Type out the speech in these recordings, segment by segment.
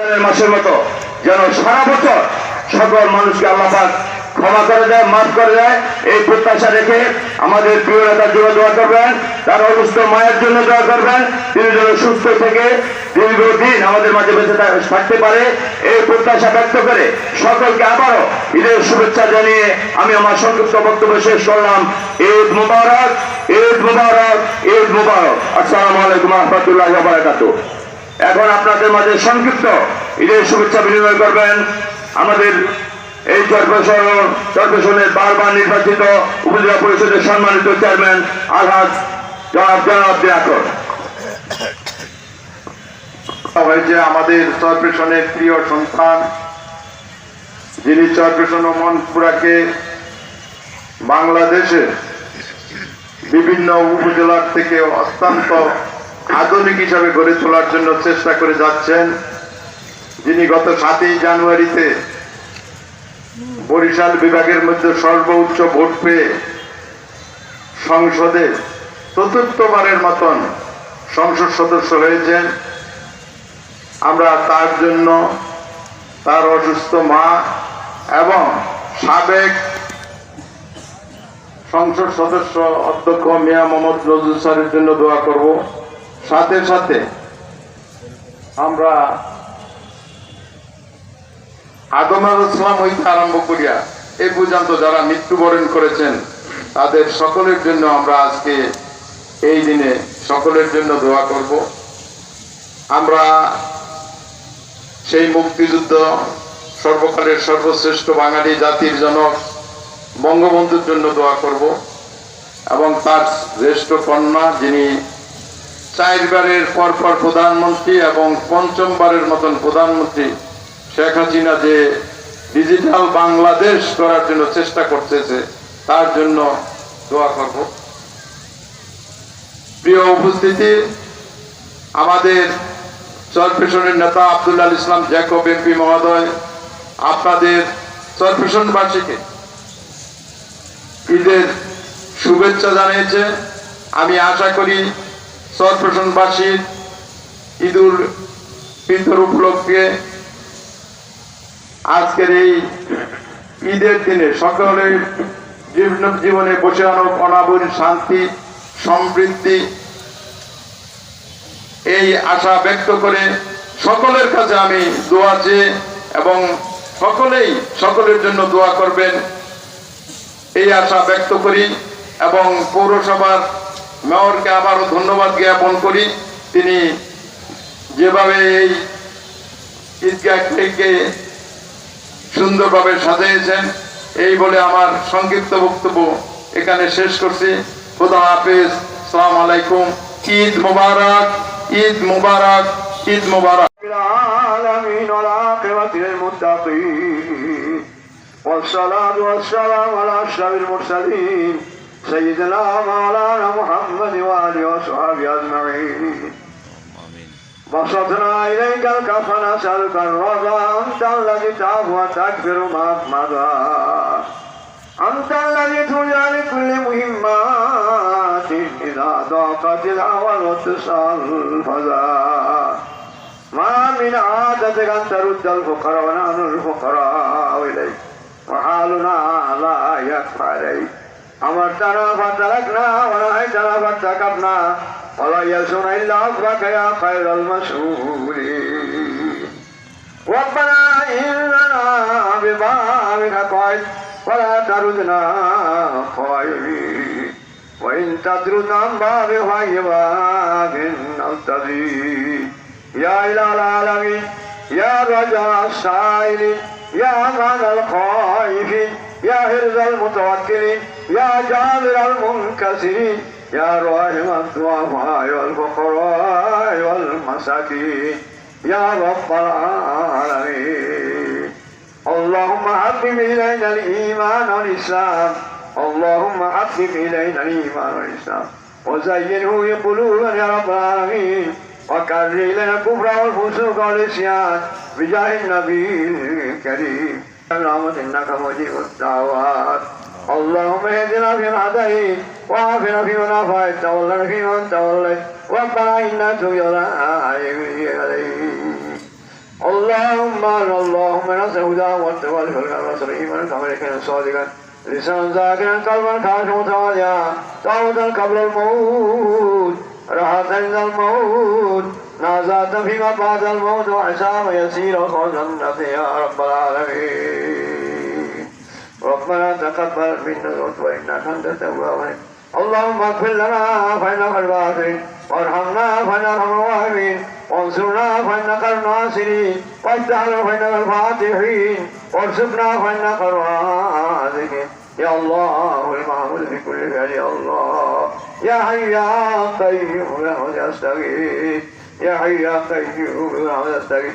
রমজানের মাসের মতো যেন সারা বছর সকল মানুষকে আল্লাপাক ক্ষমা করে দেয়, মাফ করে দেয়। এই প্রত্যাশা রেখে আমাদের প্রিয় নেতার জন্য দোয়া করবেন, তার অসুস্থ মায়ের জন্য দোয়া করবেন, তিনি যেন সুস্থ থেকে দীর্ঘদিন আমাদের মাঝে বেঁচে থাকতে পারে। এই প্রত্যাশা ব্যক্ত করে সকলকে আবারও ঈদের শুভেচ্ছা জানিয়ে আমি আমার সংক্ষিপ্ত বক্তব্য শেষ করলাম। ঈদ মুবারক ঈদ মুবারক ঈদ মুবারক। আসসালামু আলাইকুম রহমতুল্লাহ বারাকাতুহ। এখন আপনাদের মাঝে সংক্ষিপ্ত ঈদের শুভেচ্ছা বিনিময় করবেন আমাদের এই চরপেশন চরপেশনের বারবার নির্বাচিত উপজেলা পরিষদের সম্মানিত চেয়ারম্যান আলহাজ জনাব জনাব দিয়াকর। হয়েছে আমাদের চরপেশনের প্রিয় সন্তান, যিনি চরপেশন ও মনপুরাকে বাংলাদেশের বিভিন্ন উপজেলার থেকে অত্যন্ত আধুনিক হিসাবে গড়ে তোলার জন্য চেষ্টা করে যাচ্ছেন যিনি গত সাতই জানুয়ারিতে বরিশাল বিভাগের মধ্যে সর্বোচ্চ ভোট পেয়ে সংসদে চতুর্থবারের মতন সংসদ সদস্য হয়েছেন। আমরা তার জন্য তার অসুস্থ মা এবং সাবেক সংসদ সদস্য অধ্যক্ষ মিয়া মোহাম্মদ নজরুল স্যারের জন্য দোয়া করব। সাথে সাথে আমরা আল ইসলাম হইতে আরম্ভ করিয়া এ পর্যন্ত যারা মৃত্যুবরণ করেছেন, তাদের সকলের জন্য আমরা আজকে এই দিনে সকলের জন্য দোয়া করব। আমরা সেই মুক্তিযুদ্ধ সর্বকালের সর্বশ্রেষ্ঠ বাঙালি জাতির জনক বঙ্গবন্ধুর জন্য দোয়া করব এবং তার জ্যেষ্ঠ কন্যা যিনি চারবারের পরপর প্রধানমন্ত্রী এবং পঞ্চমবারের মতন প্রধানমন্ত্রী শেখ হাসিনা যে ডিজিটাল বাংলাদেশ করার জন্য চেষ্টা করতেছে, তার জন্য দোয়া করব। প্রিয় উপস্থিতি, আমাদের চরপেশনের নেতা আব্দুল্লাহ ইসলাম জ্যাকব এমপি মহোদয়, আপনাদের চরপেশনবাসীকে ঈদের শুভেচ্ছা জানিয়েছে। আমি আশা করি চরপেশনবাসীর ঈদুল ফিতর উপলক্ষে আজকের এই ঈদের দিনে সকলের জীবন- জীবনে বসে আনো অনাবরী শান্তি, সমৃদ্ধি। এই আশা ব্যক্ত করে সকলের কাছে আমি দোয়া চেয়ে এবং সকলেই সকলের জন্য দোয়া করবেন। এই আশা ব্যক্ত করি এবং পৌরসভার মেয়রকে আবারও ধন্যবাদ জ্ঞাপন করি তিনি যেভাবে এই ঈদগাহটিকে সুন্দরভাবে সাজিয়েছেন এই বলে আমার সংক্ষিপ্ত বক্তব্য এখানে শেষ করছি খোদা হাফেজ সালাম আলাইকুম ঈদ মুবারক ঈদ মুবারক ঈদ মুবারক العالمين والعاقبة للمتقين والصلاة والسلام على أشرف المرسلين سيدنا مولانا محمد وآله وصحبه أجمعين. بسطنا إليك الكف نسألك الرضا. أنت الذي تعفو وتكفر ما مضى أنت الذي ترجى لكل مهمات إذا ضاقت الأول واتصال الفضاء ما من عادتك أن ترد الفقراء ونحن الفقراء إليك. وحالنا لا يكفى عليك أمرتنا فتركنا ونهيتنا فارتكبنا ولا يزن إلا عفوك يا خير المسؤولين ربنا إننا ببابك قائد ولا تردنا خائبين وإن تدرد عن باب غير باب نلتقي يا إله العالمين يا رجاء السائلين يا أمان الخائفين يا هرز المتوكلين يا جابر المنكسرين يا راحم الضعفاء والفقراء والمساكين يا رب العالمين اللهم حبب إلينا الإيمان والإسلام اللهم حبب إلينا الإيمان والإسلام وزينه في قلوبنا يا رب العالمين وكرر إلينا الكفر والفسوق والعصيان بجاه النبي الكريم اللهم إنك مجيب الدعوات اللهم اهدنا في هديت وعافنا في من عافيت تولنا في من توليت. ربنا انك ولا اللهم اللهم نصر هدى والتقى لفرقا النصر إيمانا كاملا صادقا. لسانا ذاكرا قلبا كاشفا متواليا. توبة قبل الموت راحة عند الموت. نازاتا فيما بعد الموت وحسابا يسيرا خذ النبي يا رب العالمين. تقبل منا وإنك أنت التواب الرحيم. اللهم اغفر لنا فإنك الغافر وارحمنا أرحم الراحمين وانصرنا فإنك الناصرين وافتح لنا فإنك الفاتحين وارزقنا فإنك الرازقين يا الله المعبود في كل فعل يا الله يا حي يا قيوم برحمتك استغيث يا حي يا قيوم برحمتك استغيث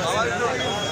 나와 있어.